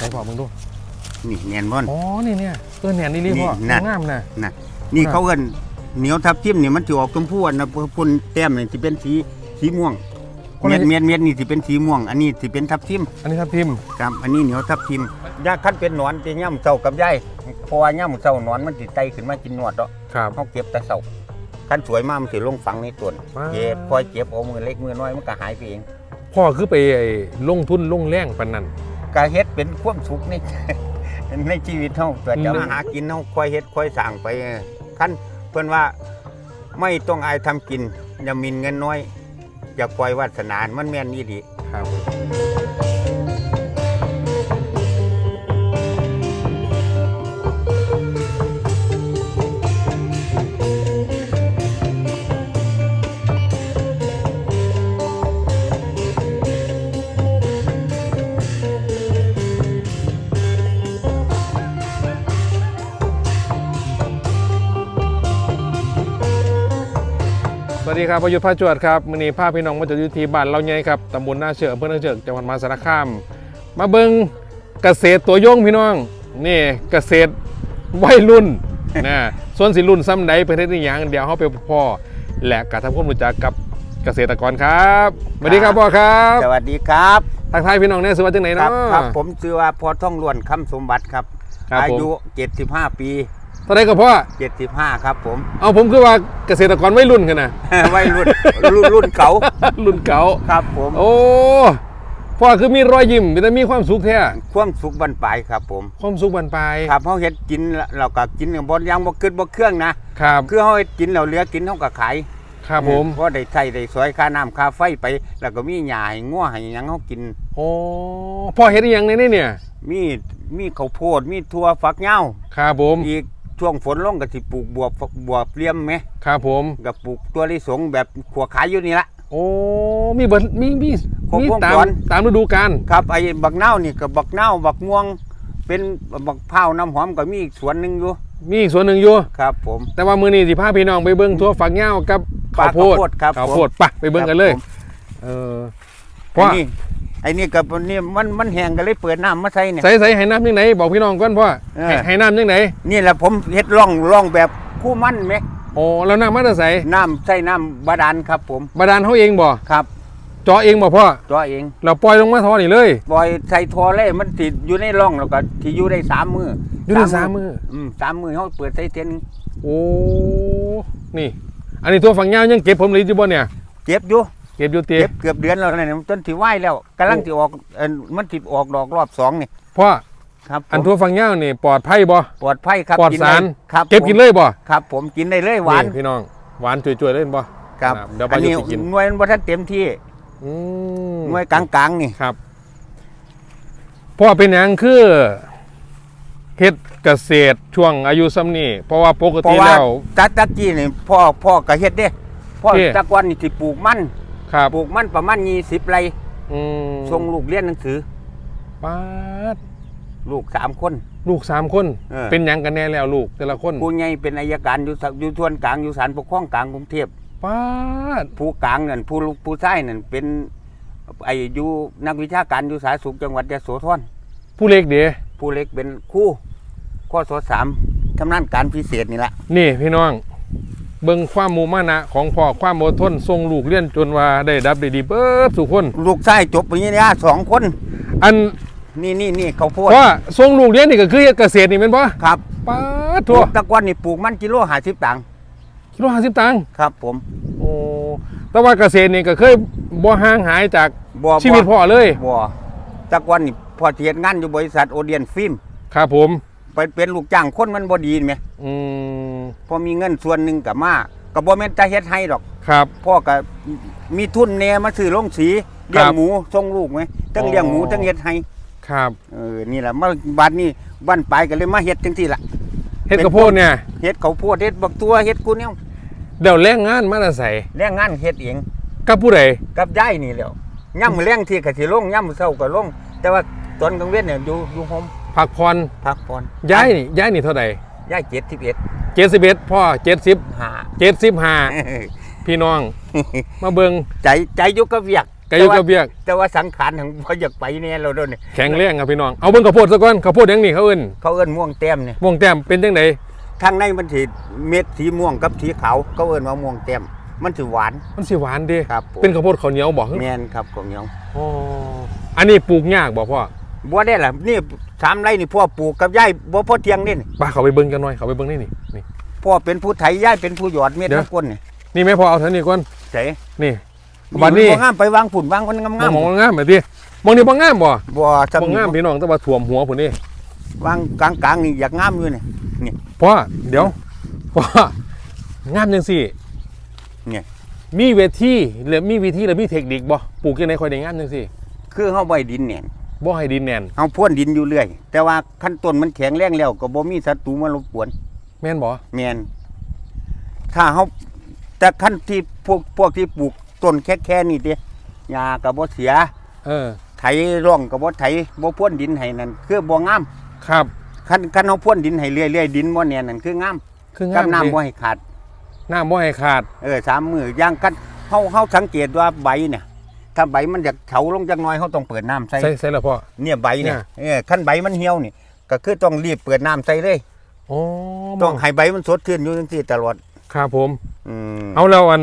ใส่พ่อมึงดู นี่แน่นบ่นอ๋อ นี่เนี่ยเออแหนนนี่รีพ่อนี่นั่นงามนะ นะนี่ครับเขาเอิ้นเหนียวทับทิมนี่มันสิออกชมพูอันนะพุ่นแต้มนี่สิเป็นสีสีม่วงคนละ เม็ดเม็ดเม็ดนี่สิเป็นสีม่วง อันนี้สิเป็นทับทิมอันนี้ทับทิม ครับอันนี้เหนียวทับทิมยาคันเป็นหนอนจะย่ำเจ้ากับยายเพราะว่าย่ำเจ้าหนอนมันสิไตขึ้นมากินหนวดเนาะครับเขาเก็บแต่เสาคันสวยมากมันสิลงฝังในต้นว้าว เก็บพอเก็บเอามือเล็กมือน้อยมันก็หายไปเองพ่อคือไปไอ้ลงทุนลงแรงปานนั้น ก็เฮ็ดเป็นความสุขใน ในชีวิตเฮาตัวจะอืมมาหากินเฮาค่อยเฮ็ดค่อยสร้างไปคันเพิ่นว่าไม่ต้องอายทำกินอย่าหมินเงินน้อย อย่าปล่อยวาสนามันแม่นอีหลีครับ ดีครับประยุทธ์พระจวดครับมือนี้พาพี่น้องมาจากอยู่ที่บ้านเราใหญ่ครับตำบลหน้าเชือกอำเภอหน้าเชือกจังหวัดมหาสารคาม มาเบิงเกษตรตัวย่งพี่น้องนี่เกษตรวัยรุ่นนะส่วนสิรุ่นซ้ำใดเป็นเทศนิยังเดี๋ยวเขาไปพ่อและกระทำความรู้จักกับเกษตรกรครับสวัสดีครับพ่อครับสวัสดีครับทักทายพี่น้องเนี่ยสวัสดีจังไหนครัเนาะบครับผมชื่อว่าพอท่องล้วนคำสมบัติครับครับอาผมยุ 75 ปี ตอนไหนกับพ่อ75ครับผม เอาผมคือว่าเกษตรกรวัยรุ่นกันนะวัยรุ่นรุ่นรุ่นเก่ารุ่นเก่าครับผม โอ้พ่อคือมีรอยยิ้มแต่มีความสุขแท้ความสุขบรรปลายครับผม ความสุขบันปลายครับเฮาเฮ็ดกินแล้วเราก็กินบ่ยังบ่ขึ้นบ่เครื่องนะครับคือเฮาเฮ็ดกินแล้วเหลือกินเฮาก็ขายครับผมเพราะได้ใช้ได้สวยค่าน้ำค่าไฟไป แล้วก็มีหญ้าให้งัวให้หยังเฮากินโอ้พ่อเห็นอหยังในนี่เนี่ย มีมีข้าวโพดมีถั่วฝักยาวครับผมอีก ช่วงฝนลงก็สิปลูกบวบบัวเปลี่ยมแหมครับผมก็ปลูกตัวลิสงแบบขัวขายอยู่นี่ละโอ้มีเบิดมีมีครบมีวงตาจมรตามฤดูกาลครับไอ้บักนาวนี่ก็บักนาวบักม่วง เป็นบักพร้าวน้ำหอมก็มีอีกสวนหนึงอยู่มีอีกส่วนหนึ่งอยู่ครับผม แต่ว่ามื้อนี้สิพาพี่น้องไปเบิ่งทั่วฝักเหย้ากับข้าวโพดข้าวโพดครับข้าวผมโพดปะไปเบิ่งกันเลยครับผมเออไอ้พ่อนี่ ไอ้นี่กับนี่มันมันแห้งก็เลยเปิดน้ำมาใส่เนี่ย ใส่ใส่ให้น้ำยังไงบอกพี่น้องก่อนพ่อเออ ให้ให้น้ำยังไงนี่แหละผมเฮ็ดร่องร่องแบบคู่มันไหมโอ้แล้วน้ำมาจะใส่น้ำใส่น้ำบาดาลครับผมบาดาลเขาเองบ่ครับเจาะเองบ่พ่อตัวเองเราปล่อยลงมาท่อนี่เลย ปล่อยใส่ทอเลยมันติดอยู่ในร่องแล้วก็ที่อยู่ได้สามมืออยู่ได้สามมื้อ อืมสามมือเขาเปิดใส่เต็นโอ้นี่ อันนี้ตัวฝังยาวยังเก็บผมเลยจีบเนี่ย เจ็บอยู่ เก็บอยู่เตีเจ็บเกือบเดือนแล้วนะเนี่ยต้นที่ไหวแล้วกำลังที่ออกเอิ่นมันที่ออกดอกรอบสองนี่พ่อครับผมอันตัวฝังยาวนี่ปลอดภัยบ่ ปลอดภัยครับปลอดกินสารได้ครับเก็บกินเลยบ่ครับ ผมกินได้เลยหวานพี่น้อง หวานจุยๆเล่นบ่ ครับเดี๋ยวไปอันนี้จะกิน หน่วยมันบ่ทันเต็มที่อืมหน่วยกลางๆนี่ ครับพ่อเป็นหยังคือเฮ็ดเกษตรช่วงอายุซ้ำนี่เพราะว่าปกเพติราะว่าแล้ว ตะตะกี้นี่พ่อพ่อก็เฮ็ดเด้พ่อเด้ตะกวันนี่สิปลูกมัน ครับปลูกมันประมาณ20ไร่อืมส่งลูกเรียนหนังสือป๊าดลูกสามคน ลูกสามคน เออ เป็นหยังกันแน่แล้วลูกแต่ละคนผู้ใหญ่เป็นอายการอยู่สอยู่ส่วนกลางอยู่ศาลปกครองกลางกรุงเทพป๊าดผู้กลางนั่นผู้ลูกผู้ชายนั่นเป็นไอ้อยู่นักวิชาการอยู่สาธารณสุขจังหวัดยโสธรผู้เล็กเด้ผู้เล็กเป็นครู่ข้อสสามทำนานการพิเศษนี่แหละนี่พี่น้อง เบิ่งความมูมานะของพ่อความอดทนส่งลูกเรียนจนว่าได้ดับได้ดีเบิดสุกคนลูกชายจบปริญญาสองคน อันนี่นี่นี่เขาวโพูดว่าส่งลูกเรียนนี่ก็คือเฮ็ดเกษตรนี่แม่นบ่ครับป๊าดปทั่ลูวกตะกวันนี่ปลูกมันกิโลหาสิบตังค์กิโล50ตังค์ครับ ผมโอ้แต่ว่าเกษตรนี่ก็เคยบ่ห่างหายจากบ่ชีวิตพ่อเลย บ่ตะกวันนี่พอเทียนงานอยู่บริษัทโอเดียนฟิล์มครับผม ไปเป็นลูกจ้างคนมันบ่ดีไหม อืม พอมีเงินส่วนหนึ่งกับมาก็บ่แม่นจะเฮ็ดให้ดอกครับ พ่อก็มีทุนแหน่มาซื้อโรงสีเลี้ยงหมูส่งลูกไหมทั้งเลี้ยงหมูอ๋อทั้งเฮ็ดให้ครับเออนี่แหละมาบัดนี้บ้านปลายก็เลยมาเฮ็ดจังซี่ล่ะเฮ็ดกระโพดเนี่ยเฮ็ดเขาวโพดเฮ็ดบักตัวเฮ็ดกูเนี่ยเดี๋ยวแรงงานมาแต่ใส่แรงงานเฮ็ดเองกับผู้ใดกับยายนี่แหล้วย่ำมื้อแรงที่ก็สิลงย่ำมื้อเช้าก็ลงแต่ว่าตอนกลางเว้นเนี่ยอยู่อยู่โฮมพักผ่อนพักผ่อนย้ายนี่ย้ายนี่เท่าใด ยาย71 71พ่อ70หา75พี่น้อง มาเบิงใจใจอยู่กับเวียกไก่อยู่กับเบียก แต่ว่าสังขารของพ่ออยากไปเนี่ยเราโดนเนี่ยแข็งแรงครับพี่น้องเอาเบิ่งข้าวโพดซะก่อนข้าวโพดหยังนี่เขาเอิ้นเขาเอิ้นม่วงแต้มเนี่ยม่วงแต้มเป็นจังไดทางในมันสีเม็ดสีม่วงกับสีขาวเขาเอิ้นว่าม่วงแต้มมันสิหวาน มันสิหวานเด้ครับผมเป็นข้าวโพดข้าวเหนียวบ่แมนครับของเหนียวอ๋ออันนี้ปลูกยากบ่พ่อ บัวได้ล่ะนี่สามไร่นี่พ่อปลูกกับยายบ่พ่อเทียงนี่นี่ป้าเขาไปเบิ่งกันหน่อยเขาไปเบิ่งนี่นี่นี่ พ่อเป็นผู้ไถยายเป็นผู้หยอดเม็ดเดี๋ยวน้ำก้นนี่นี่แม่พ่อเอาเท่านี้ก่อนใช่นี่บัดนี้บ่งามไปวางฝุ่นวางคนงามมองงามแบบนี้มองนี่บ่งามบ่ๆบ่จำบ่งามพี่น้องแต่ว่าท่วมหัวพุ่นนี่วางกลางๆนี่อยากงามอยู่นี่ พ่อเดี๋ยวพ่องามจังซี่เนี่ย มีเวทีหรือมีวิธีหรือมีเทคนิคบ่ปลูกจังได๋ค่อยได้งามจังซี่ คือเฮาบ่ให้ดินแน่น บ่ให้ดินแน่นเฮาพ่วนดินอยู่เรื่อย แต่ว่าขั้นต้นมันแข็งแรงแล้วก็บ่มีศัตรูมารบกวนแม่นบ่แม่นถ้าเฮาแต่ขั้นที่พวกพวกที่ปลูกต้นแค่ๆนี่เด้หญ้าก็บ่เสีย เออ ไถร่องก็บ่ไถบ่พ่วนดินให้นั่นคือบ่งามครับคันคันเฮาพ่นดินให้เรื่อยๆดินบ่แน่นนั่นคืองามคืองากับมน้ำดิบ่ให้ขาดน้ำบ่ให้ขาด เออสามมือย่างกันเฮาเฮาสังเกตว่าใบเนี่ย ถ้าใบมันอยากเฉาลงจักหน่อยเฮาต้องเปิดน้ำใส่ใส่ใส่แล้วพ่อ เนี่ยใบเนี่ยเนี่ย เออคันใบมันเหี่ยวนี่ ก็คือต้องรีบเปิดน้ำใส่เลย อ๋อต้องให้ใบมันสดชื่นอยู่จังซี่ตลอด ครับผม อืมเอาแล้วอัน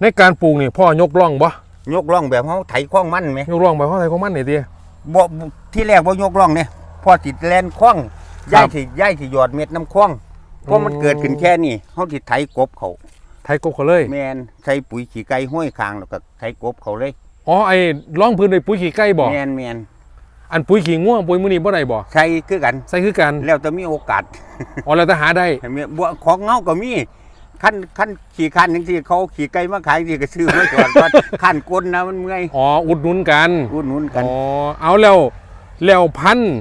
ในการปลูกนี่พ่อยกร่องบ่ยกร่องแบบเฮาไถคล้องมันไหมยกร่องไปเพราะอะไรของมันนี่ติ บ่บ่ที่แรกบ่ยกร่องเนี่ยพอติดแลนคล้องครัย้ายบสิย้ายสิหยอดเม็ดน้ำคล้องเพราะมันเกิดขึ้นแค่นี้เฮาสิไถกบเขา ไทยกบเขาเลยแมนใส่ปุ๋ยขี้ไก่ห้อยคางแล้วก็ใส่กบเขาเลยอ๋อไอ้ร่องพื้นด้วยปุ๋ยขี้ไก่บ่แมนแมนอันปุ๋ยขี้ง่วงปุ๋ยมื้อนี้บ่ได้บ่ใส่คือกันใส่คือกันแล้วจะมีโอกาสอ๋อแล้วแต่หาได้ให้มีบัวของเงาก็มีขั้นขั้นขี่คันจังที่เขาขี่ไก่มาขายที่ก็ซื้อมาก่อนว่าขั้นก้นนะมันเมื่อยอ๋ออุดหนุนกันอุดหนุนกันอ๋อเอาแล้วแล้วพันธุ์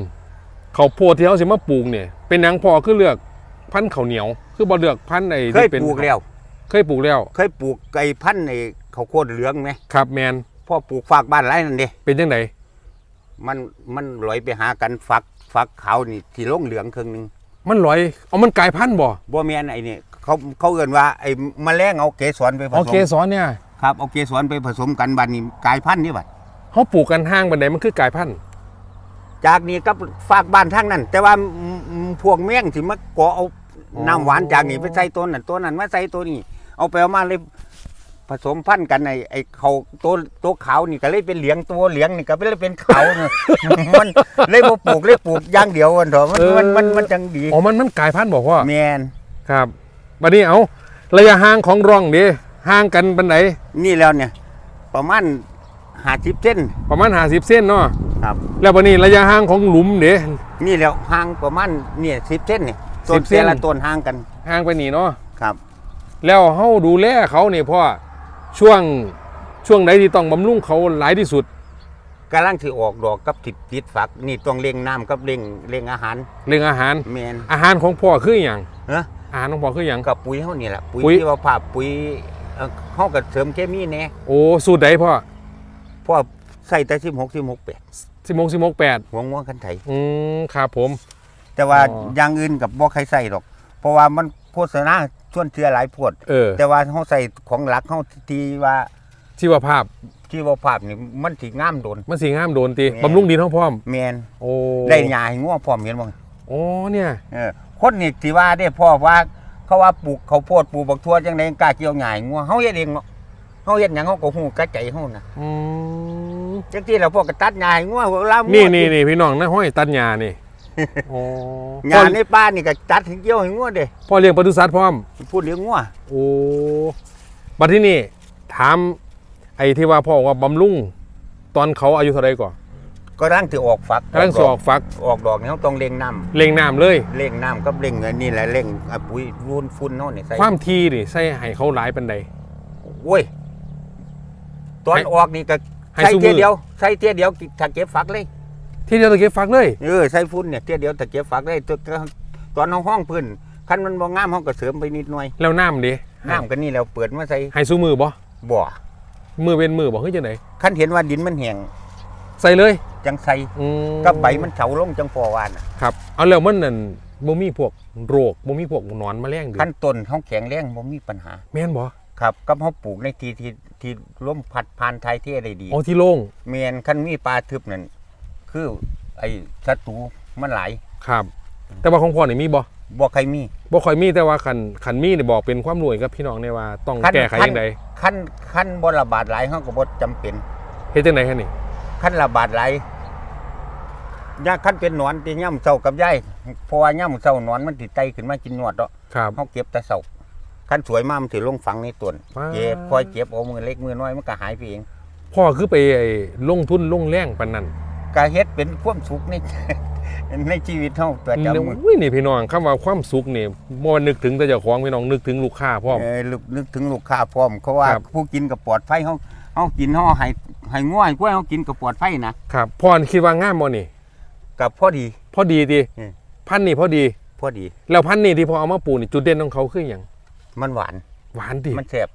ข้าวโพดที่เฮาสิมาปลูกเนี่ยเป็นหยังพ่อคือเลือกพันธุ์ข้าวเหนียว คือบ่เลือกพันธุ์ไอ้เคยที่เป็นปลูกแล้ว เคยปลูกแล้ว เคยปลูกไก่พันธุ์ไอ้ข้าวโพดเหลืองไหมครับแมนพ่อปลูกฝากบ้านไรนั่นเด้เป็นจังไดมันมันลอยไปหากันฝักฝักขาวนี่ที่ลงเหลืองครึ่งหนึงมันลอยเอามันกลายพันธุ์บ่บ่แม่นไอ้นี่เขาเขาเอ่นว่าไอ้แมลงเอาเกสรไปผอ๋อสเกมสรเนี่ยครับเอาเกสรไปผสมกันบัดนี้กลายพันธุ์นี่บัดเขาปลูกกันห้างบันไดมันคือกลายพันธุ์จากนี้ก็ฝากบ้านทางนั้น แต่ว่าอืมอืมพวกแมงที่มาเกาะเอาน้ำหวานจากนี้ไปใส่ตัวนั้นตัวนั้นมาใส่ตัวนี้ เอาไปเอามาเลยผสมพันธุ์กันไอ้ไอ้เขาตัวตัวขาวนี่ก็เลยเป็นเหลียงตัวเหลียงนี่ก็เลยเป็นขาวเนี่ยมันเลยบ่ปลูกเลยปลูกอย่างเดียวกันเถอะมันมันมันมันจังดีอ๋อมันมันกลายพันธุ์บอกว่าแมนครับบัดนี้เอาระยะห่างของร่องเด้ห่างกันบันไดนี่แล้วเนี่ย ประมาณหาสิบเส้น ประมาณ50เส้นเนาะครับ แล้วบัดนี้ระยะห่างของหลุมเด้นี่แล้วห่างประมาณเนี่ยสิบเส้นเนี่ยต้น10เส้นแต่ละต้นห่างกันห่างไปนี่เนาะครับ แล้วเฮาดูแลเขานี่พ่อช่วงช่วงไหนที่ต้องบำรุงเขาหลายที่สุดกำลังที่ออกดอกกับติดติดฝัก นี่ต้องเร่งน้ำกับเร่งเร่งอาหารเรื่องอาหาร แมนอาหารของพ่อคืออย่างเอ้ออาหารของพ่อคืออย่าง กับปุ๋ยเฮานี่แหละปุ๋ยปุ๋ย ที่ว่าภาพปุ๋ยเอ่อเฮาก็เสริมเคมีแน่โอ้สูตรใดพ่อเพราะว่าใส่แต่16 16 8สิบโมงสิบโมงแปดหัวง่วงคันไถ อืมครับผม แต่ว่าอ๋ออ อย่างอื่นกับบ่ใครใส่หรอก เพราะว่ามัน โฆษณาชวนเชื่อหลายพวด เออ แต่ว่าเฮาใส่ของหลักเฮาที่ว่าชีวภาพที่ว่าภาพนี่มันสิงามโดน มันสีงามโดนตีแม่บำรุงดินท้องพร้อม แมนโอ้ได้หญ้าให้งัวพร้อมเห็นบ่โอ้เนี่ยเออคนนี่ที่ว่าได้พ่อว่าเขาว่าปลูกข้าวโพดปลูกบักทั่วจังได๋กล้าเกี่ยวหญ้าให้งัวเฮาเฮ็ดเองเนาะเฮาเฮ็ดหยังเฮาก็ฮู้กะใจเฮานะอืมจังซี่แล้วพวกก็ตัดหญ้าให้งัวพวกลามัวนี่นี่นี่พี่น้องนะห้อยตัดหญ้านี่ โอ้หญ้าในป่านี่ก็ตัดให้เกี่ยวให้งัวเด้พ่อเลี้ยงปศุสัตว์พร้อม พูดเลี้ยงงัวโอ้บัดที่นี่ถามไอ้ที่ว่าพ่อว่าบำรุงตอนเขาอายุเท่าไรก่อนก็ร่างที่ออกฝักกำลังสออกฟักออกดอกนี่เฮาต้องเร่งน้ำเล่งน้ำเลยเร่งน้ำกับเร่งเงินนี่แหละเร่งอะปุ๋ยรูนฝุ่นเฮานี่ใส่ความทีนี่ใส่ให้เขาหลายปันใด โอ้ยตอนให้ออกนี่ก็ให้ใส่ซุมื้เทีอยเดียวใส่เทียเดียวถ้าเก็บฝักเลย ที่เดียวตะเก็บฟักเลยเออใส่ฝุ่นเนี่ยเทียเดียวถ้าเก็บฝักเลยตัวตอนเฮาห้องพื้นคันมันบ่งามเฮาก็เสริมไปนิดหน่อยแล้วน้ำดิน้ำก็นี่แล้วเปิดมาใส่ให้สู้มือบ่บ่มือเป็นมือบ่เฮ้ยจังไดคันเห็นว่าดินมันแห้งใส่เลยจังใส่อืมกับใบมันเฉาลงจังพอวานน่ะครับเอาแล้วมันนั่นบ่มีพวกโรคบ่มีพวกหนอนแมลงดิคันต้นเฮาแข็งแรงบ่มีปัญหา แม่นบ่ครับกับเฮาปลูกในที่ที่ที่ลมพัดผ่านไทยที่ได้ดีโอ้ที่โล่งเมียนคันมีปลาทึบนั่น คือไอ้ศัตรูมันหลายครับ แต่ว่าของพ่อนี่มีบ่บ่ใครมีบ่ค่อยมีแต่ว่าคันคันมีนี่บอกเป็นความรวยกับพี่น้องเนี่ยว่าต้องคันแก้ไขคันยังไงคันคันบ่ระบาดหลายเฮาก็บ่จำเป็นเฮ็ดจังได๋คะนี่คันระบาดหลายยาคันเป็นหนอนที่ย่ำเช้ากับยายเพราะว่าย่ำเช้าหนอนมันสิไตขึ้นมากินหนวดเนาะครับเฮาเก็บแต่เช้าคันสวยมามันสิลงฝังในต้นว้าวเก็บคอยเก็บเอามือเล็กมือน้อยมันก็หายไปเองพ่อคือไปไอ้ลงทุนลงแรงปานนั้น ก็เฮ็ดเป็นความสุขในในชีวิตเฮาตัวจำมืออุ้ยนี่พี่น้องคำว่าความสุขนี่บ่ว่านึกถึงแต่เจ้าของพี่น้องนึกถึงลูกค้าพร้อมเออลึกนึกถึงลูกค้าพร้อมเขาว่าครับผู้กินกับปลอดภัยเฮาเฮากินเฮาให้ให้ง่วยกล้วยเฮากินกับปลอดภัยนะครับพ่อคิดว่างามบ่นี่กับพอดี พอดีติอืมพันธุ์นี่พอดี พอดี แล้วพันธุ์นี่ที่พ่อเอามาปลูกนี่จุดเด่นของเขาคือหยังมันหวาน หวานติมันแซ่บ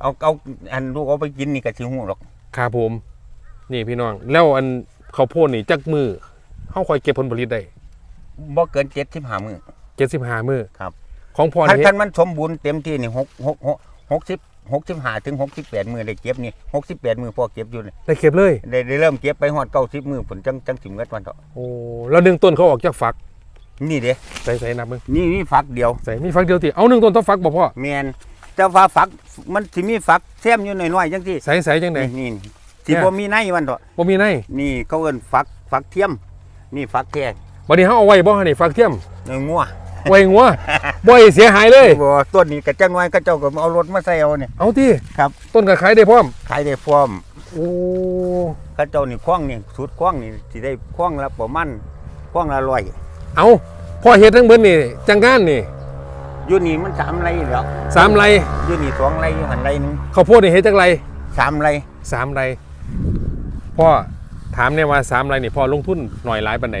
เอาเอาอันลูกเอาไปกินนี่ก็สิฮู้หรอกครับผม นี่พี่น้อง แล้วอัน ข้าวโพดนี่จักมือเฮาค่อยเก็บผลผลิตได้บ่เกิน75มื้อ75มื้อครับ ของพ่อคันนี่คันมันสมบูรณ์เต็มที่นี่6 6 60 65ถึง68มื้อได้เก็บนี่68มื้อพอเก็บอยู่นี่ได้เก็บเลย ได้ได้เริ่มเก็บไปฮอด90มื้อผลจังจังสิเงิดวันเถาะโอ้แล้วหนึ่งต้นเขาออกจากฝักนี่เด้ใส่ใส่นับมึงนี่มีฝักเดียวใส่มีฝักเดียวติเอาหนึ่งต้นต้องฝักบ่พ่อแม่นแต่ว่าฝักมันสิมีฝักแซมอยู่น้อยๆจังซี่ใส่ใส่จังไดนี่นี่ สิบ่มีในวันเถาะบ่มีในนี่เขาเอิ้นฝักฝักเทียม นี่ฝักแท้บัดนี้เฮาเอาไว้บ่ฮะนี่ฝักเทียมเนื้องัวไว้งัวบ่ให้เสียหายเลยบ่ต้นนี้ก็จังน้อยก็เจ้าก็เอารถมาใส่เอาเนี่ยเอาติครับ ต้นก็ขายได้พร้อมขายได้พร้อมโอ้เขาเจ้านี่คว้างนี่สุดคว้างนี่สิได้คว้างละประมาณคว้างละร้อยเอาพ่อเฮ็ดทั้งเบิดนี่จังงานนี่อยู่นี่มันสามไร่แล้วสามไร่อยู่นี่สองไร่อยู่หันไร่หนึงข้าวโพดนี่เฮ็ดจักไรสามไร่สามไร่ พ่อถามเนี่ยว่าสามไร่นี่พ่อลงทุนหน่อยหลายปานใด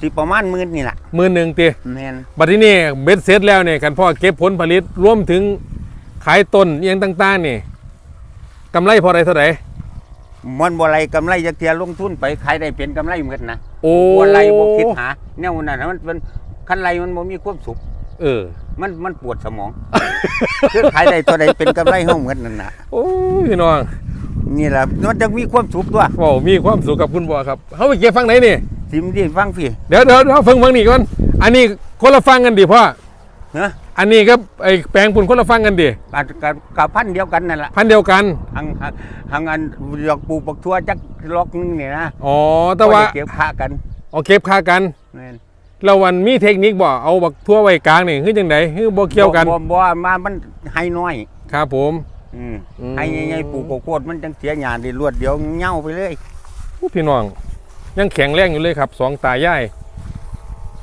สิประมาณหมื่นนี่ล่ะหมื่นหนึงติแม่นบัดนี้นี่เบ็ดเสร็จแล้วเนี่ยกันพ่อเก็บผลผลิตรวมถึงขายต้นเอียงต่างๆนี่กำไรพอได้เท่าไหร่มันบ่ไรกำไรจักเทียลงทุนไปขายได้เป็นกำไรหมดนะโอ้บ่ไรบ่คิดหาแนวนั้นน่ะมันเป็นคันไรมันบ่มีความสุขเออ มันมันปวดสมองคือขายได้ตัวใดเป็นกำไรเฮาหมดนั่นน่ะโอ้ยพี่น้อง นี่แหละมันจะมีความสุขตัวเว้ามีความสุขกับคุณพ่อครับเฮาไปเก็บฟังไหนนี่สิมที่ฟังพี่เดี๋ยวเดี๋ยวเดี๋ยวฟังฟังนี่ก่อนอันนี้คนละฟังกันดิพ่อเนาะอันนี้ก็ไอ้แปลงปุ่นคนละฟังกันดิกับกับกับพันธุ์เดียวกันนั่นแหละพันธุ์เดียวกันหังหังหังอันดอกปลูกบักทั่วจักล็อกนึงนี่นะอ๋อแต่ว่าก็ได้เก็บค่ากันเอาเก็บค่ากันแม่นแล้ววันมีเทคนิคบ่เอาบักทั่วไว้กลางนี่คือจังไดคือบ่เกี่ยวกันบ่บ่มามันให้น้อยครับผม อืมอืมให้ใหญ่ๆปลูกโคตรมันจังเสียหญ้าได้รวดเดียวเหง่าไปเลยอู้พี่น้อง ยังแข็งแรงอยู่เลยครับสองตายาย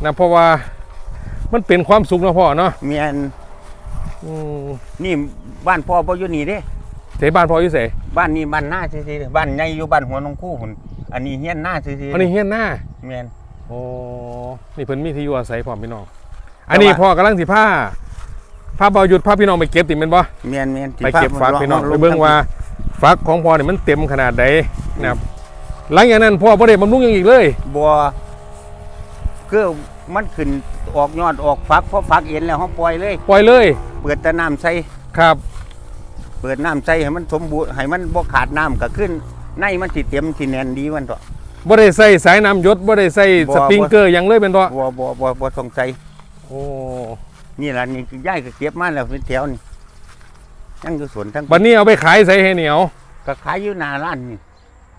นะเพราะว่ามันเป็นความสุขเนาะพ่อเนาะเมียนอืมนี่บ้านพ่อบ่อยู่นี่เด้ เสบ้านพ่ออยู่เสบ้านนี้บ้านหน้าซื่อๆบ้านใหญ่อยู่บ้านหัวหนองคู่พุ่นอันนี้เฮียนหน้าซื่อๆอันนี้เฮียนหน้าแม่นโอ้นี่เพิ่นมีที่อยู่อาศัยพร้อมพี่น้อง อันนี้พ่อกำลังสิผ้า ผ้าเบาหยุดผ้าพี่น้องไปเก็บติแม่นบ่แม่นแม่นสิไปเก็บพาฟักพี่น้องลไปเบิ่งว่าฟักของพ่อนี่มันเต็มขนาดใดนะครับหลังจากนั้นพ่อบ่ได้บำรุงหยังอีกเลยบัวคือมันขึ้นออกยอดออกฟักพอฟักเอ็นแล้วเขาปล่อยเลย ปล่อยเลย เปิดแต่น้ำใส่ครับ เปิดน้ำใส่ให้มันสมบูรณ์ให้มันบ่ขาดน้ำก็ขึ้นในมันสิเต็มสิแน่นดีมันต่อบ่ได้ใส่สายน้ำหยศบ่ได้ใส่บ่สปริงเกอร์หยังเลยเป็นบ่บัวบัวบัวบัวต้องใส่โอ้ นี่ล่ะนี่คือย่ายก็เก็บมาแล้วเป็นแถวนี่ยังอยู่สวนทั้งบัดนี้เอาไปขายใส่ให้เหนียว ก็ขายอยู่หน้าร้านนี่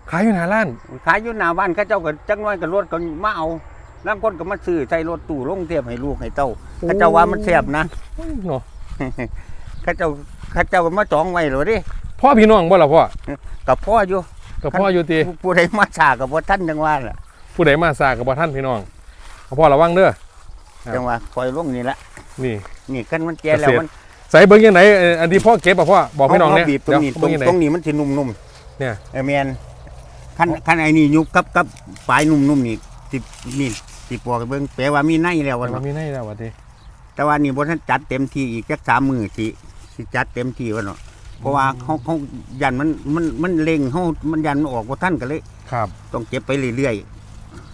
ขายอยู่หน้าร้าน ขายอยู่หน้าบ้านเขาเจ้าก็จักหน้อยก็รถก็มาเอาบางคนก็มาซื้อใส่รถตู้ลงเทียบให้ลูกให้เต้าเขาเจ้าว่ามันแซ่บนะเนาะเขาเจ้าเขาเจ้าก็มาจองไว้เลยดิพ่อพี่น้องบ่ล่ะพ่อกับพ่ออยู่กับพ่ออยู่ติผู้ผู้ใดมาฉากับพ่อท่านจังว่าน่ะผู้ใดมาซากับบ่ท่านพี่น้องเอาพ่อระวังเด้อครับจังว่าคอยลงนี่ละ นี่ นี่กันมันแก่แล้วเกษตรมันใส่เบิ่งยังไงเอ่ออันที่พ่อเก็บอะพ่อบอกพี่น้องเาเนี่ยบีบตรงนี้ตเดี๋รยวงเบิ่งยังไงตรงนี้มันสินุ่มเนี่ยๆเออแมนขั้นขั้นไอ้นี่ยุบกับกับปลายนุ่มๆนี่สินี่สิปอกให้เบิ่งแปลว่ามีในแล้ววันมันมีในแล้ววะทีแต่ว่านี่บ่ทันจัดเต็มที่อีกจักสามมื้อสิสิจัดเต็มที่วันเนาะเพราะว่าเขาเขายันมันมันมันเล็งเขามันยันมันออกบ่ทันก็เลย ครับต้องเก็บไปเรื่อย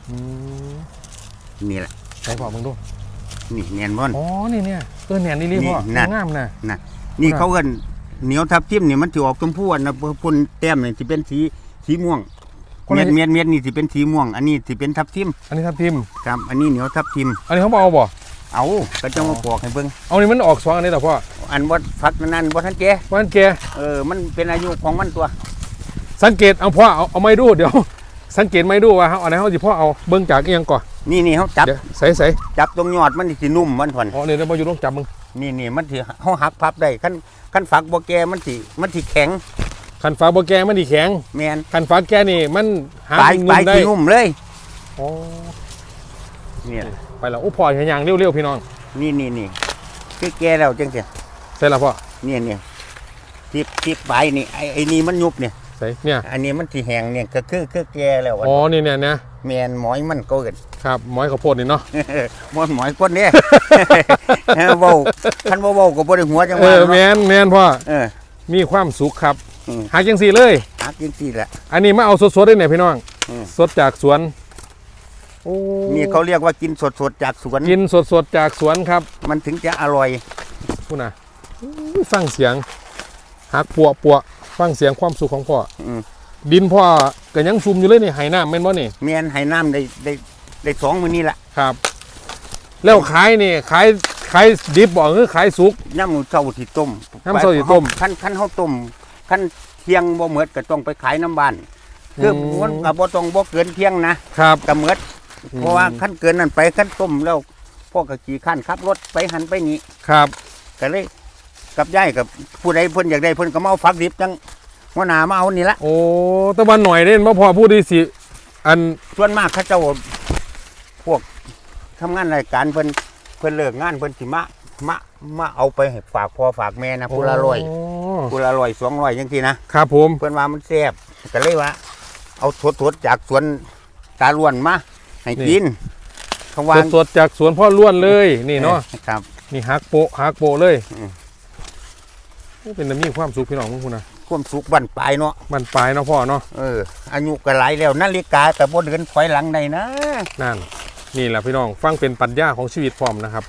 อืมๆนี่แหละใส่พ่อมึงดู นี่แน่นบ่น อ๋อนี่เนี่ยเออแหนนนี่รีพ่อนี่นั่น งามนะน่ะนี่ครับ เขาเอิ้นเหนียวทับทิมนี่มันสิออกชมพูอันนะพ่นแต้มนี่สิเป็นสีสีม่วงคนละเม็ดเม็ดเม็ดนี่สิเป็นสีม่วง อันนี้สิเป็นทับทิมอันนี้ทับทิม ครับ อันนี้เหนียวทับทิม อันนี้เขาบเอาบ่เอาก็จะมาปอกให้เบิ่งเอานี่มันออกสองอันนี้แต่พ่ออันว่าฟักนั้นบ่ทันแก่ว่าอันแกเออมันเป็นอายุของมันตัว สังเกตเอาพ่อเอาเอาไม่ดูเดี๋ยว สังเกตไม่ดูว่าเขาอันไหนเขาสิพ่อเอาเบิ่งจากเอียงก่อนนี่นี่เขาจับเดี๋ยวใส่ใส่จับตรงยอดมันนี่สินุ่มมันผ่อนอ๋อเนี่ยเดี๋ยวมาอยู่ต้องจับมึงนี่นี่มันสิเขาหักพับได้คันคันฝักบ่แก่มันสิมันสิแข็งขันฟ้าบ่แกมันดีแข็งแม่นขันฟ้าแกนี่มันหาปลายสิ่งปนุ่ลายมได้สินุ่มเลยอ๋อเนี่ยไปแล้วโอ้พ่อเห็นอย่างเร็วๆพี่น้องนี่นี่นี่คือแก่แล้วจังซี่ใส่ละพ่อเนี่ยเนี่ยที่ที่ปลายนี่ไอ้ไอ้นี่มันยุบเนี่ย ใส่เนี่ยอันนี้มันที่แห้งเนี่ยก็คือคือแก่แล้วอะอ๋อนี่เนี่ยนะแมนหมอยมันก็เกิดครับหมอยข้าวโพดนี่เนาะมันหมอยคนเนี่ยเว้าคันบ่เว้าก็บ่ได้หัวจังเอว่าอแมเนาะนแมนพ่อเออมีความสุขครับอืมหาจังสี่เลยหากินสิแหละอันนี้มาเอาสดๆได้ไหนพี่น้องอืมสดจากสวนโอ้นี่เขาเรียกว่ากินสดๆจากสวน กินสดๆจากสวนครับ มันถึงจะอร่อยพูดนะอู้ฟังเสียงหักปัวปัว ฟังเสียงความสุขของพ่ออืมดินพ่อก็ยังซุ่มอยู่เลยนี่ไหน้ำแม่นบ่นี่แมนให้น้ำได้ได้ได้สองมื้อนี้ละครับ แล้วขายนี่ขายขายดิบบ่หรือขายสุกย่ำเช้าที่ต้มยามเช้าที่ต้มคันคันเฮาต้มคันเที่ยงบ่หมดก็ต้องไปขายน้ำบ้านคือมันก็บ่ต้องบ่เกินเที่ยงนะครับ ก็หมดเพราะว่าขั้นเกินนั่นไปขั้นต้มแล้วพ่อกับขี่ขั้นขับรถไปหันไปนี่ครับ ก็เลย กับย่ายกับผู้ใดเพิ่นอยากได้เพิ่นก็มาเอาฝักดิบจังหัวหน้ามาเอานี่ละโอ้แตะวันหน่อยเด่นบ่พอพูดดีสิ อันส่วนมากเขาเจ้าพวกทำงานรายการเพิ่นเพิ่นเลิกงานเพิ่นสิมามามาเอาไปให้ฝากพ่อฝากแม่นะผู้ละร้อยผู้ละร้อยสองร้อยจังซี่นะครับผม เพิ่นว่ามันแซ่บก็เลยว่า เอาสดๆจากสวนตาล้วนมาให้กินเขาวางสดๆจากสวนพ่อล้วนเลยนี่เนาะครับ นี่ฮักโปะฮักโปะเลยอืม โอ้เป็นแต่มีความสุขพี่น้องมึงคุณนะความสุขบั้นปลายเนาะมันปลายเนาะพ่อเนาะเอออายุก็หลายแล้วนาฬิกาแต่บ่เดินถอยหลังได้นะนั่น นี่แหละพี่น้องฟังเป็นปัญญาของชีวิตพร้อมนะครับ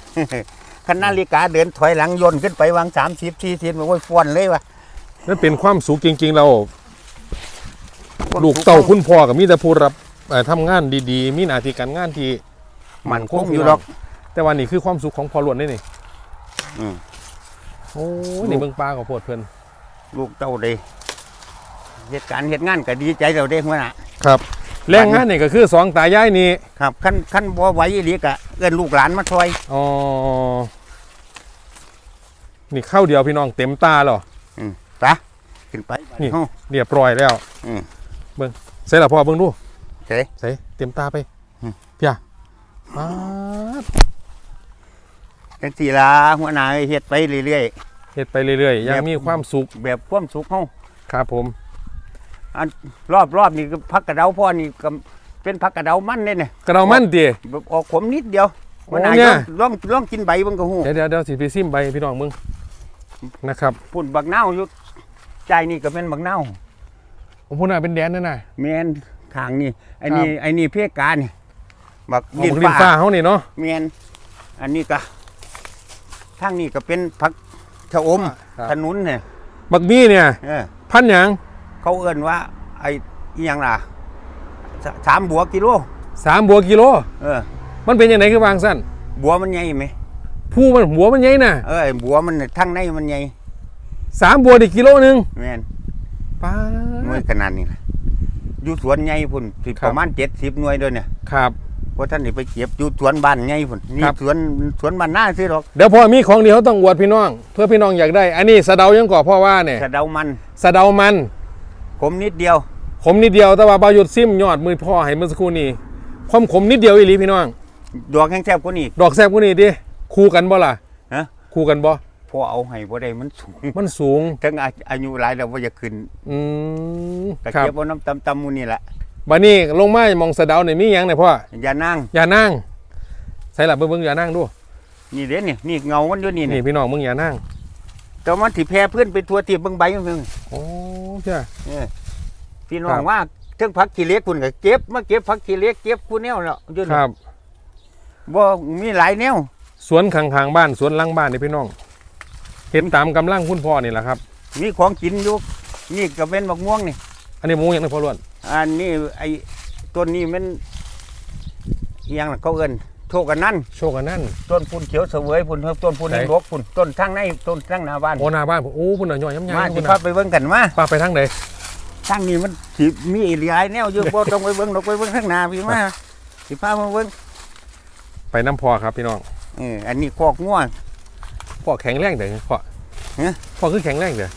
คันนาฬิกาเดินถอยหลังยนต์ขึ้นไปวาง30 40มันโอ้ยฟ้อนเลยว่ะนั่นเป็นความสุขจริง ๆ เรา ลูกเต่าคุณพ่อกับมีแต่ผู้รับเอ่อทำงานดีๆ มีหน้าที่การงานที่มันคงอยู่หรอก แต่ว่านี่คือความสุขของพ่อล้วนนี่นี่อืม โอ้ยนี่เบิ่งปลากับโพดเพิ่นลูกเต้าเด้เหตุการณ์เหตุงานก็ดีใจเราเด้หัวหน้าครับแรงงานนี่ก็คือสองตายายนี่ครับคันคันบ่ไหวอีหลีก็เอิ้นลูกหลานมาช่วยอ๋อนี่เข้าเดียวพี่น้องเต็มตาแล้วไปขึ้นไปนี่เฮาเรียบร้อยแล้ว อืมเบิ่งใส่ละพ่อเบิ่งดูเสร็จใส่เต็มตาไปอืมเพียป๊าด จังซี่ล่ะหัวหน้าเอ้ยเฮ็ดไปเรื่อย เฮ็ดไปเรื่อยๆยังแบบมีความสุขๆ แบบความสุขเฮาครับผมรอบรอบนี่ก็พักกระเดาพ่อนี่ก็เป็นพักกระเดามันเด้เนี่ยกระเรามันติแบบออกขมนิดเดียวโอ้หัวหน้าเนี่ย ลองลองกินใบเบิ่งก็ฮู้เดี๋ยวเดี๋ยวเดี๋ยวสิไปซิมใบพี่น้องมึงนะครับพุ่นบักนาวอยู่ใจนี่ก็เป็นบักนาวผมพูดน่ะเป็นแดนนั่นน่ะ แมนทางนี่ไอ้นี่ไอ้นี่เพกานี่บักของดินดินฟ้าฟ้าเฮานี่เนาะ แมนอันนี้ก็ ทางนี้ก็เป็นผักชะอมขนุนเนี่ยบักมี่เนี่ย เออพันหยังเขาเอิ้นว่า ไอ้อีหยังล่ะสสามบัวกิโลสามบัวกิโล เออ มันเป็นยังไงคือวางสั้นบัวมันใหญ่ไหมผู้มันหัวมันใหญ่น่ะเออไอ้บัวมันทางในมันใหญ่สามบัวได้กิโลหนึงแมนป้าหน่วยด ขนาดนี้ล่ะอยู่สวนใหญ่พุ่นสิครับ ประมาณเจ็ดสิบหน่วยด้วยเนี่ย ครับ เพราะท่านนี่ไปเก็บอยู่สวนบ้านใหญ่พุ่นนี่ครับ สวนสวนบ้านหน้าซื้อหรอกเดี๋ยวพ่อมีของเดียวต้องอวดพี่น้อง เพื่อพี่น้องอยากได้ อันนี้สะเดายังก่อพ่อว่าเนี่ยสะเดามันสะเดามันขมนิดเดียวขมนิดเดียวแต่ว่าบายุดซิมยอดมือพ่อให้เมื่อสักครู่นี้ความขมนิดเดียวอีหลีพี่น้อง ดอกแห้งแซ่บกว่านี้ดอกแซบกว่านี้ดิคู่กันบ่ล่ะฮะคู่กันบ่ พอเอาให้บ่ได้มันสูงมันสูงถึงอาอายุหลายแล้วบ่จะขึ้นอืมก็ครับ เก็บเอาน้ำตำตำมูนี่แหละ บัดนี้ลงมามองสะเดาเนี่ยมีหยังเนี่ยพ่ออย่านั่งอย่านั่งใส่หลับเบิ่งๆอย่านั่งดูนี่เด้นี่นี่เงามันอยู่นี่นี่นี่พี่น้องมึงอย่านั่งแต่มันสิแพ้เพื่อนไปทัวที่เบิ่งใบมันเพิ่งโอ้เจ้าเออพี่น้อครังบ ว่าเทิงผักขี้เหล็กพุ่นก็เก็บมาเก็บผักขี้เหล็กเก็บผู้แนวแล้วอยู่คนี่รับ บ่มีหลายแนวสวนข้างๆบ้านสวนหลังบ้านนี่พี่น้องเฮ็ดตามกำลังคุณพ่อนี่แหละครับ มีของกินอยู่นี่ก็เป็นบักม่วงนี่อันนี้หมูอย่างนึงพ่อล้วน อันนี้ไอ้ต้นนี้มันอิหยังล่ะเขาเอิ้นโทกันนั่นโชคกันนั่นต้นพุ่นเขียวเสวยพุ่นเฮาต้นพุ่นไหนนี่รกพุ่นต้นทางในต้นทางหน้าบ้าน โอ้หน้าบ้านผมโอ้พุ่นน่ะย่อยย้ำมาๆสิพุ่นพาน่ะไปเบิ่งกันมา ป้าไปทางใดทางนี้มันสิมีหลายแนวอยู่ บ่ต้องไปเบิ่งดอกไปเบิ่งทางหน้าพี่มาสิพามาเบิ่งไปน้ำพ่อครับพี่น้องเอออันนี้คอกงัวพ่อแข็งแรงเด้อพ่อฮะ พ่อคือแข็งแรงเด้อ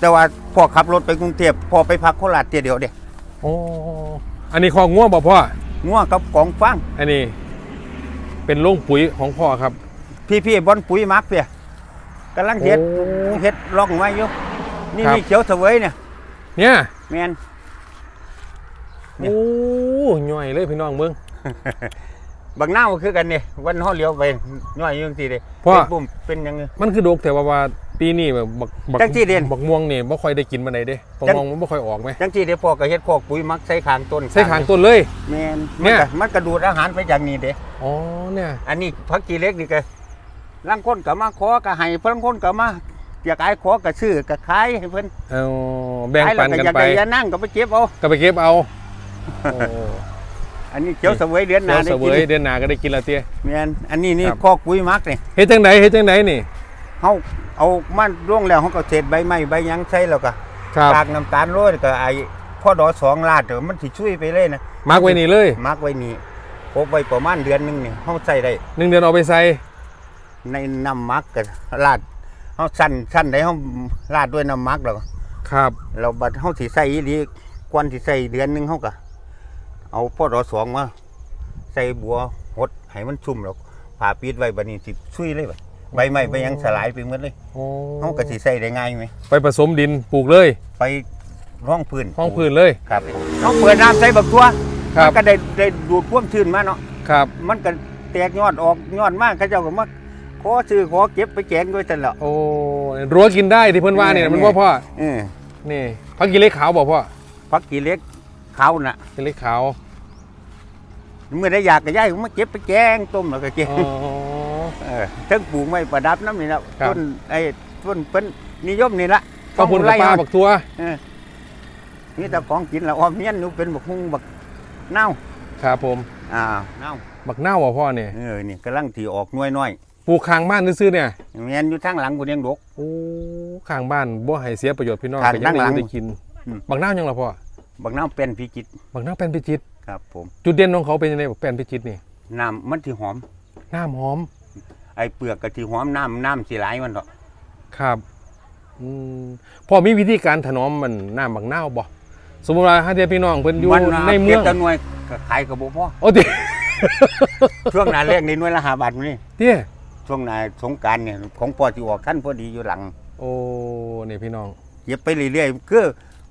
แต่ว่าพ่อขับรถไปกรุงเทพพ่อไปพักโคราชเที่ยวเดียวเด้โอ้อันนี้คอกงัวบ่พ่องัวกับกองฟางอันนี้ เป็นโรงปุ๋ยของพ่อครับ พี่ๆบอนปุ๋ยมักเปียกำลังเฮ็ดโอ้เฮ็ดร่องไว้อยู่นี่ครับ นี่เขียวเสวยเนี่ยเนี่ยแม่นเนี่ย โอ้ย่อยเลยพี่น้องเบิ่ง บางหน้าวคือกันนี่วันห่อเลี้ยวไปย่อยอยังทีเด้พ่อเป็นปุ่มเป็นหยังไง มันคือดกแต่ว่าว่าปีนี้แบบบักบักจังที่เด่นบักม่วงนี่บ่ค่อยได้กินมาไหนใดเด้บักจังม่วงมันบ่ค่อยออกไหมจังที่เด้พ่อก็เฮ็ดคอกปุ๋ยมักใส่ข้างต้นใส่ขางต้นเลย แม่นเนี่มันย ก็มันก็ดูดอาหารไปจากนี่เด้ อ๋อเนี่ย อันนี้ผักกีเล็กนี่ก็ลางคนก็มาขอก็ให้เพิ่นคนก็มาอยากขายขอก็ซื้อก็ขายให้เพิ่นเอาแบ่งขายปัแล้วนก็กันอยากไป ได้ยานั่งก็ไปเก็บเอาก็ไปเก็บเอาโอ้ อันนี้เขียวเสวยเดือนหเดี๋น้ายวได้เสวกินยเดือนหน้าก็ได้กินและเตี้ย แม่นอันนี้นี่ครับ คอกปุ๋ยมักนี่เฮ็ดจังไดเฮ็ดจังไดนี่ เฮาเอามันร่วงแล้วเฮาก็เศษใบไม้ใบหยังใส่แล้วก็ครับกากน้ำตาลโรยแล้วก็ไอ้พ่อดอสองลาดเดี๋ยวมันสิช่วยไปเลยนะมาร์กไว้นี่เลยมักไว้นี่พบไว้ประมาณเดือนหนึงนี่เฮาใส่ได้ หนึ่งเดือนเอาไปใส่ ในน้ำมักก็ลาดเฮาสั่นสั่นได้เฮาลาดด้วยน้ำมักแล้วครับ เราบัดเฮาสิใส่อีหลีกวนสิใส่เดือนหนึงเฮาก็ เอาพ่อดอสองมาใส่บัวหดให้มันชุ่มแล้วผ่าปิดไว้บัดนี้สิช่วยเลยบัดใบไม้ใบหยังสลายไปหมดเลยโอ้เฮาก็สิใส่ได้ง่ายไหมไปผสมดินปลูกเลย ไปร่องพื้นห้องพื้นเลยครับเขาเปิดน้ำใส่บักทั่วครับมันก็ได้ได้ดูดความชื้นมาเนาะครับ มันก็แตกยอดออกยอดมากเขาเจ้าก็มาขอซื้อขอเก็บไปแจกด้วยจันละโอ้รั้วกินได้ที่เพิ่นว่าเนี่ยเนี่ยมันว่าพ่อเออนี่พักกินเล็กขาวบ่พ่อพักกี่เล็กเขาน่ะกินเล็กขาวเมื่อได้อยากก็ย้ายผมมาเก็บไปแกงต้มแล้วก็เก็บอ๋อเออทั้งปลูกไม้ประดับน้ำนี่นะต้นไอ้ต้นเป็นนิยมนี่ละก็พุ่นไร่ปลาบักทัวนี่แต่ของกินล้วออมเมียนนูเป็นบักฮุ้งบักเน่าครับผม อ่าเน่าบักเน่าบ่ะพ่อเนี่ยเออนี่กำลังที่ออกน้อยน้อยปลูกข้างบ้านซื่อเนี่ยเมียนอยู่ทางหลังกูเลี้ยงดกโอ้ข้างบ้านบ่ให้เสียประโยชน์พี่น้องข้างก็ยังด้านหลัได้กินบักเน่ายังละพ่อ บักเน่าเป็นพิจิตรบักเน่าเป็นพิจิตรครับ ผมจุดเด่นของเขาเป็นยังไงบักแป้นพิจิตรนี่น้ำมันที่หอมน้ำหอม ไอ้เปลือกก็ที่หอมน้ำน้ำสีไหลายมันเถอะครับอืมพ่อมีวิธีการถนอมมันน้ำบักเน่าบ่สมมุติว่าถ้าเทียพี่น้องเพิ่นอยู่มัในเมืองก็บแตะหน่วยก็ขายกับบุพ่อโอ้ติช่วงหนาแรกในหน่วยละหาบาทนี่เตี้ยช่วงหนาสงกรารเนี่ยของปอที่ออกท่านพอดีอยู่หลัง โอ้นี่พี่น้องเก็บไปเรื่อยๆคือ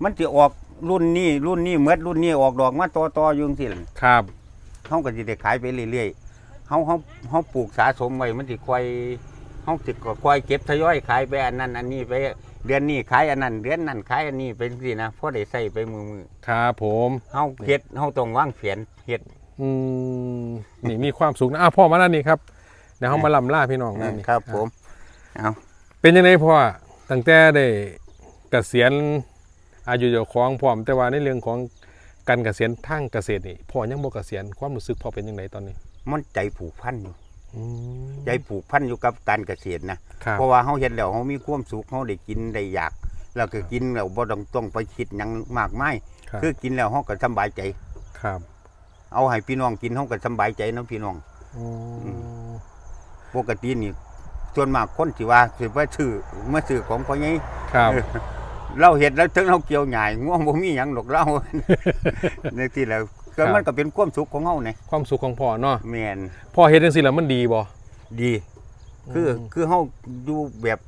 มันจะออก รุ่นนี้รุ่นนี้เมื่อรุ่นนี้ออกดอกมาต่อต่อๆอยุ่จังสิล่ะครับ เขาก็จะได้ขายไปเรื่อยๆเขาเขาเขาปลูกสะสมไว้มันจะคอยเขาจะคอยเก็บทยอยขายไปอันนั้น อันนี้ไปเดือนนี้ขายอันนั้นเดือนนั้นขายอันนี้เป็นสินะเพราะได้ใส่ไปมือมือๆครับผมเฮาเฮ็ดเฮาต้องวางแผนเฮ็ด อืมนี่มีความสุขนะอ้าวพ่อมาแล้วนี่ครับเดี๋ยวเขามาลำล่าพี่น้องนั่นนี่ครับผมเอาเป็นยังไงพ่อตั้งแต่ได้เกษียณ อายุเจ้าของพร้อมแต่ว่าในเรื่องของการเกษียณทางเกษตรนี่พ่อยังบ่เกษียณความรู้สึกพ่อเป็นยังไงตอนนี้มันใจผูกพันอยู่อืมใจผูกพันอยู่กับการเกษตรนะครับเพราะว่าเฮาเฮ็ดแล้วเฮามีความสุขเฮาได้กินได้อยากแล้วก็กินแล้วบ่ต้องต้องไปคิดหยังมากมายครับคือกินแล้วเฮาก็สำบายใจครับ เอาให้พี่น้องกินเฮาก็สำบายใจเนาะพี่น้องอ๋อปกตินี่ส่วนมากคนสิว่าสิว่าซื้อมาซื้อของพ่อใหญ่ครับ เราเฮ็ดแล้วถึงเราเกี่ยวหญ้าง่วงบ่มีหยังดอกเรา ในที่แล้วก็มันก็เป็นความสุขของเฮานี่ความสุขของพ่อเนาะแม่นพ่อเฮ็ดจังซี่แล้วมันดีบ่ดี คืออมคือเฮาอยู่แบบ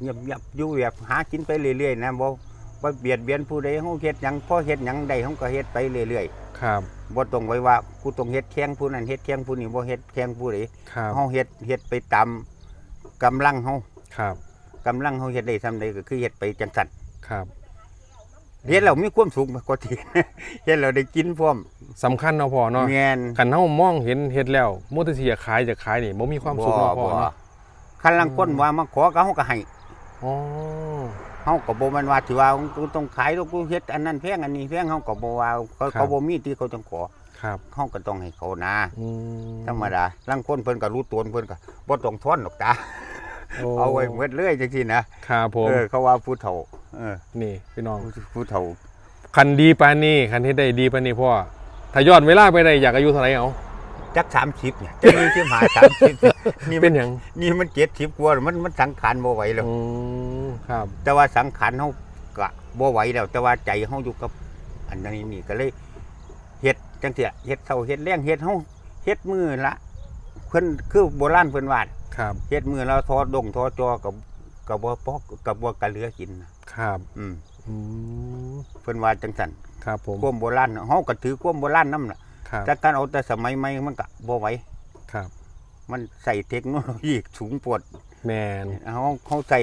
เงียบๆอยู่แบบหากินไปเรื่อยๆนะบ่บ่เบียดเบียนผู้ใดเฮาเฮ็ดหยังพอเฮ็ดหยังได้เฮาก็เฮ็ดไปเรื่อยครับๆบ่ต้องไว้ว่ากูต้องเฮ็ดแข่งผู้นั้นเฮ็ดแข่งผู้นี้บ่เฮ็ดแข่งผู้ใดครับเฮาเฮ็ดเฮ็ดไปตามกำลังเฮาครับกำลังเฮาเฮ็ดได้ซำใดก็คือเฮ็ดไปจังซั่น ครับเฮ็ดแล้วมีความสุขมากกว่าที่ เฮ็ดแล้วได้กินพร้อมสำคัญเนาะพ่อเนาะแม่นคันเฮามองเห็นเฮ็ดแล้วมุตสิจะขายจะขายนี่บ่มีความสุขเนาะพ่อเนาะคันลังคนว่ามาขอก็เฮาก็ให้อ๋อเฮาก็บ่แม่นว่าสิว่ากูต้องขายแล้วกูเฮ็ดอันนั้นแพงอันนี้แพงเฮาก็บ่ว่าเขาเขาบ่มีที่เขาต้องขอครับเฮาก็ต้องให้เขานะอืมธรรมดาลางคนเพิ่นก็รู้ตัวเพิ่นก็บ่ต้องทอนดอกตา โอ้ เอาไว้หมดเลยจังซี่นะครับผมเออเขาว่าผู้เฒ่าเออนี่พี่น้อง ผู้เฒ่าคันดีปานนี้คันที่ได้ดีปานนี้พ่อถ้าย้อนเวลาไปได้อยากอายุเท่าไหร่เอา จัก30เนี่ยจะมีสิหา30นี่เป็มันนหยัง นี่มัน70กว่าแล้วมันมันสังขารบ่ไหวแล้ว อืมครับ แต่ว่าสังขารเฮาก็บ่ไหวแล้ว แต่ว่าใจเฮาอยู่กับ อันนี้นี่ก็เลยเฮ็ดจังซี่เฮ็ดเท่าเฮ็ดแรงเฮ็ดเฮาเฮ็ดมือละ เพิ่นคือโบราณเพิ่นว่าครับเฮ็ดมือแล้วทอดงทอจอกับกับบ่ปอกกับบ่กะเหลือกินนะครับอืมอืมเพิ่นว่าจังซั่นครับผมความโบราณเฮาก็ถือความโบราณนำล่ะครับแต่การเอาแต่สมัยใหม่มันก็บ่ไหวครับ มันใส่เทคโนโลยีสูงโปวดแมนเฮาเฮาใส่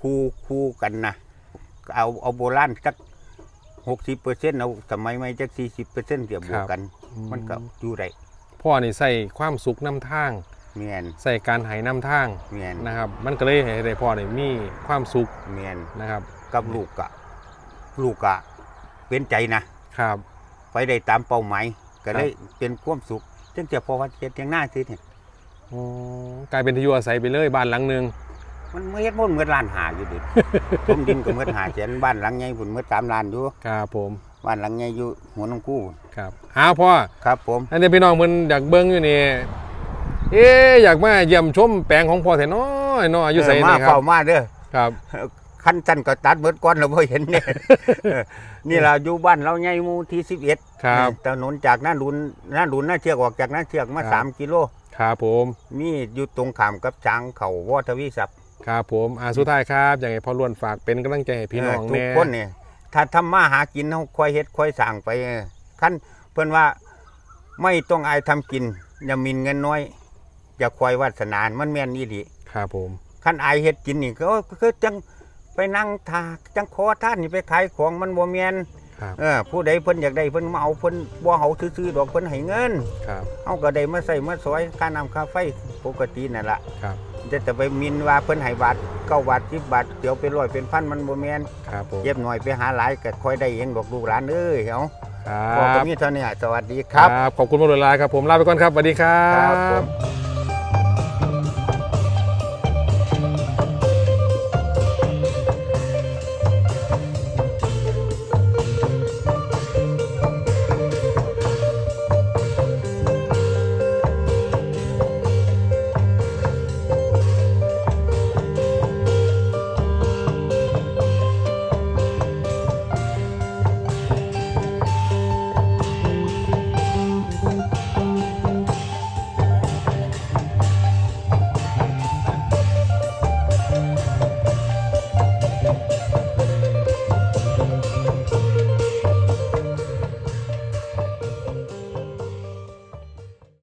คู่คู่กันนะเอาเอาโบราณสัก60%เอาสมัยใหม่จัก40%เดี๋ยวบวกกัน มันก็อยู่ได้ พ่อนี่ใส่ความสุขนำทางแม่นใส่การไหนำทางแม่นนะครับ มันก็เลยให้ได้พ่อนี่มีความสุขแม่นนะครับกับลูกกะลูกกะเป็นใจนะครับ ไปได้ตามเป้าหมายก็เลยเป็นความสุขจึงจะพอว่าเฮ็ดอย่างหน้าซื้อเนี่ยอ๋อกลายเป็นที่อยู่อาศัยไปเลยบ้านหลังหนึงมันเฮ็ดบ่เหมือนล้านหาอยู่ดิต้มดินก็เหมือนหาแสนบ้านหลังใหญ่พุ่นเหมือน3ล้านอยู่ครับผมบ้านหลังใหญ่อยู่หัวน้ำกู้ ครับอ้าวพ่อครับผมอันนี้พี่น้องมันอยากเบิ้งอยู่นี่เอ๊ะอยากมาเยี่ยมชมแปลงของพ่อแต่น้อยน้อยอายุใส่เออมานี่ครัเฝ้าบมาเด้อครับคันจันก็ตัดเบิดก่อนแล้วบ่เห็นเนี่ยเออนี่ล่ะอยู่บ้านเราใหญ่หมู่ที่11ครับถนนจากหน้าหลุนหน้าหลุนหน้าเชือกออกจากหน้าเชือกมาครับสามกิโลครับผมมีอยู่ตรงข้ามกับช้างเขาวอทวีศัพท์ครับผมอ่าสุดท้ายครับอยากให้พ่อล้วนฝากเป็นกำลังใจให้พี่น้องเทุกแน่คนเนี่ยถ้าทำมาหากินเฮาค่อยเฮ็ดค่อยสร้างไปเออ ขั้นเพิ่นว่าไม่ต้องอายทำกิน อย่ามินเงินน้อย อย่าควายวาสนามันแม่นอีหลีครับผมขั้นอายเฮ็ดกินนี่ก็คือจังไปนั่งทาจังขอท่านนี่ไปขายของมันบ่แม่นครับเออผู้ใดเพิ่นอยากได้เพิ่นมาเอาเพิ่นบ่เอาซื่อๆดอกเพิ่นให้เงินครับเอาก็ได้มาใส่มาซอยค่าน้ำค่าไฟปกตินั่นล่ะครับจะแต่ไปมินว่าเพิ่นให้บาทเก้าบาทสิบบาทเดี๋ยวเป็นร้อยเป็นพันมันบ่แม่นครับผมเย็บหน่อยไปหาหลายก็ค่อยได้เองดอกลูกหลานเอ้ยเอา ครัพอก็บมีเท่านี้สวัสดีครับขอบคุณพ่อล้วนหลายครับผมลาไปก่อนครับสวัสดีครัครับผบม